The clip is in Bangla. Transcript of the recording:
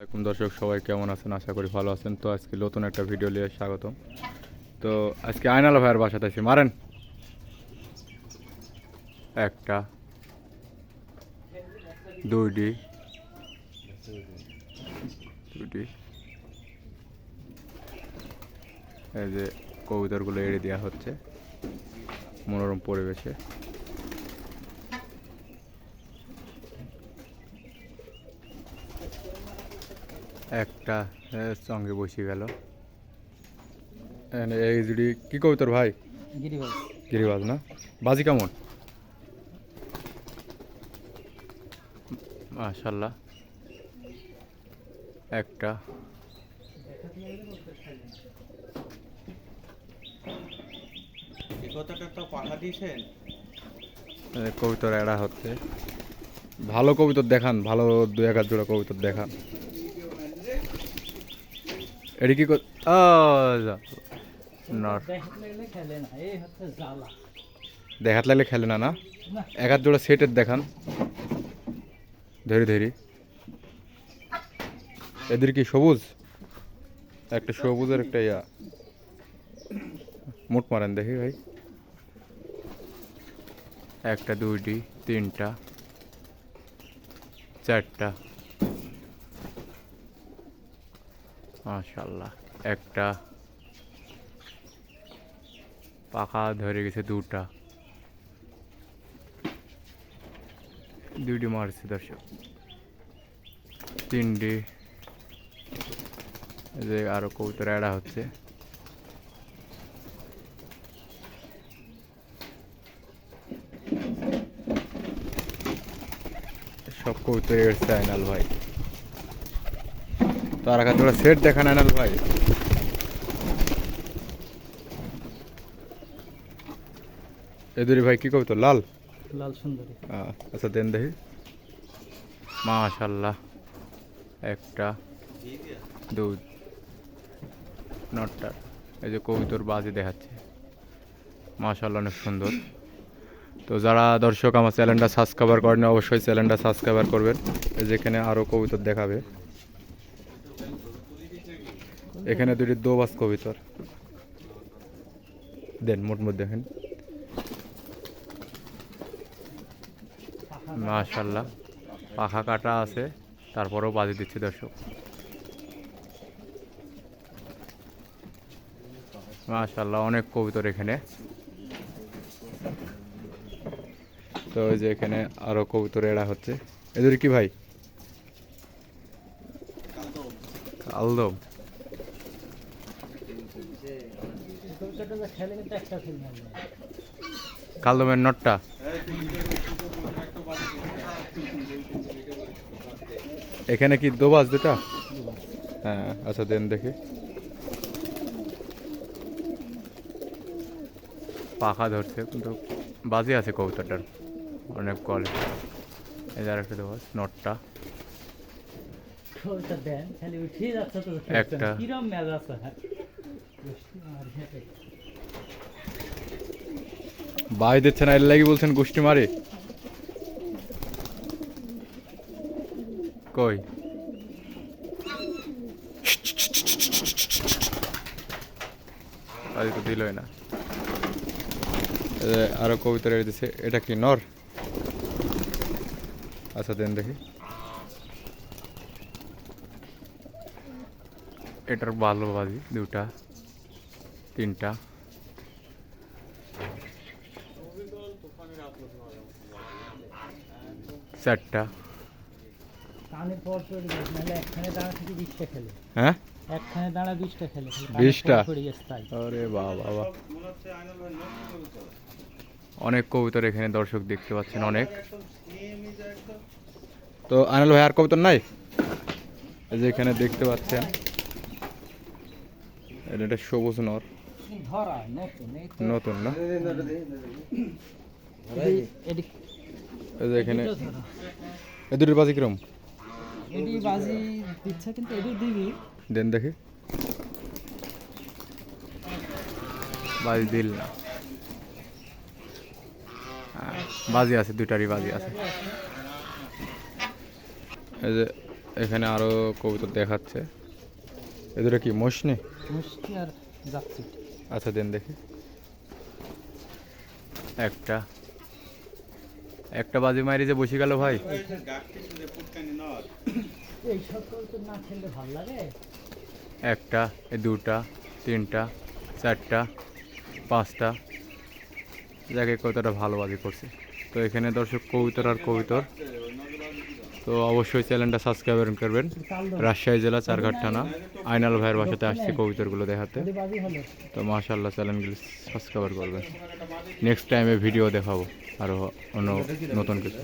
আসসালামাইকুম দর্শক, সবাই কেমন আছেন? আশা করি ভালো আছেন। তো আজকে নতুন একটা ভিডিও নিয়ে স্বাগত তো আজকে আয়নাল ভাইয়ের বাসাতে আছি। মারেন। একটা, দুইটি দুটি এই যে কবুতরগুলো এড়ে দেওয়া হচ্ছে মনোরম পরিবেশে। একটা সঙ্গে বসে গেল। এই জুড়ি কি কবিতর ভাই? গিরিবাজ। গিরিবাজ না? বাজি কেমন? মাশাল্লাহ। একটা। কবিতর এড়া হচ্ছে। ভালো কবিতর দেখান ভালো দু এক জোড়া কবিতর দেখান। এটি কি আ, যা। নর। খেলে না এই হচ্ছে জ্বালা। দেখাত লাগলে খেলে না না? না। এক হাত জোড়া সেটের দেখান। ধরি ধরি। এদের কি সবুজ? একটা সবুজের একটা ইয়া। মুট মারেন দেখি ভাই। একটা দুইটি তিনটা চারটা। মাশাল্লাহ একটা পাখা ধরে গেছে দুটা। দুইটি মারছে দর্শক। তিনটি। যে আরও কবুতর এড়া হচ্ছে। সব কবুতর এড়ছে আইনাল ভাই। তার কাছে তোরা সেট দেখান আইনাল ভাই। এদুরি ভাই কি কবুতর? লাল? লাল সুন্দরী। আচ্ছা দেন দেখি। মাশাল্লাহ একটা দুই নটটা। এই যে কবিতর বাজি দেখাচ্ছে। মাশাল্লাহ অনেক সুন্দর। তো যারা দর্শক আমার চ্যানেলটা সাবস্ক্রাইবার করেন অবশ্যই চ্যানেলটা সাবস্ক্রাইবার করবেন। এই যে এখানে আরও কবিতর দেখাবে। এখানে দুটি দোবাস কবিতর। দেন, মোট মোট দেখেন। মাশাল্লাহ পাখা কাটা আছে, তারপরেও বাজি দিচ্ছে দর্শক। মাশাল্লাহ অনেক কবিতর এখানে। তো ওই যে এখানে আরও কবিতর এড়া হচ্ছে। এদের কি ভাই? ফিল্ম কালদমের নটটা। এখানে কি দোবাজ দুটা? হ্যাঁ আচ্ছা দেন দেখি। পাখা ধরছে, কিন্তু বাজি আছে কবুতরটার। অনেক কোয়ালিটি এই যে আরেকটা দোবাজ নটটা। ওটা দেন খালি যাচ্ছে তো একটা। কিরম মেজ আছে গোষ্ঠী আমার হেঁটে। বাই দিচ্ছে না এর লাগি বলছেন গোষ্ঠী মারি। কই? বাজি তো দিলই না। আরও কবিতা রেখে দিচ্ছে এটা কি নর? আচ্ছা দেন দেখি। এটার ভালো বাজি দুটা তিনটা। চারটা। হ্যাঁ? একখানে দাঁড়া বিশটা খেলে আরে বাবা বাবা। অনেক কবুতর এখানে দর্শক দেখতে পাচ্ছেন অনেক। তো আনিল ভাই আর কবুতর নাই? যে এখানে দেখতে পাচ্ছেন। এটা একটা সবুজ নর। ধরা নতুন না? এখানে। এ দুটোর বাজি কিরম? এদি বাজি দিচ্ছে কিন্তু এদি দিবি। দেন দেখি। বাজি দিল না। বাজি আছে দুটারই বাজি আছে। এই যে এখানে আরও কবিতা দেখাচ্ছে। এদের কি মশনি মুষ্টি আর যাচ্ছি আচ্ছা দেন দেখি। একটা। একটা বাজি মারি যে বসে গেল ভাই। একটা এ দুটা তিনটা চারটা পাঁচটা। যাকে কতটা ভালো বাজি করছে। তো এখানে দর্শক কবিতর আর কবুতর। তো অবশ্যই চ্যানেলটা সাবস্ক্রাইব করবেন। রাজশাহী জেলা চারঘাট থানা। আইনাল ভাইয়ের বাসাতে আসছে কবিতাগুলো দেখাতে। তো মাশাল্লাহ চ্যানেলগুলি সাবস্ক্রাইব করবেন। নেক্সট টাইমে ভিডিও দেখাবো। আরও অন্য নতুন কিছু।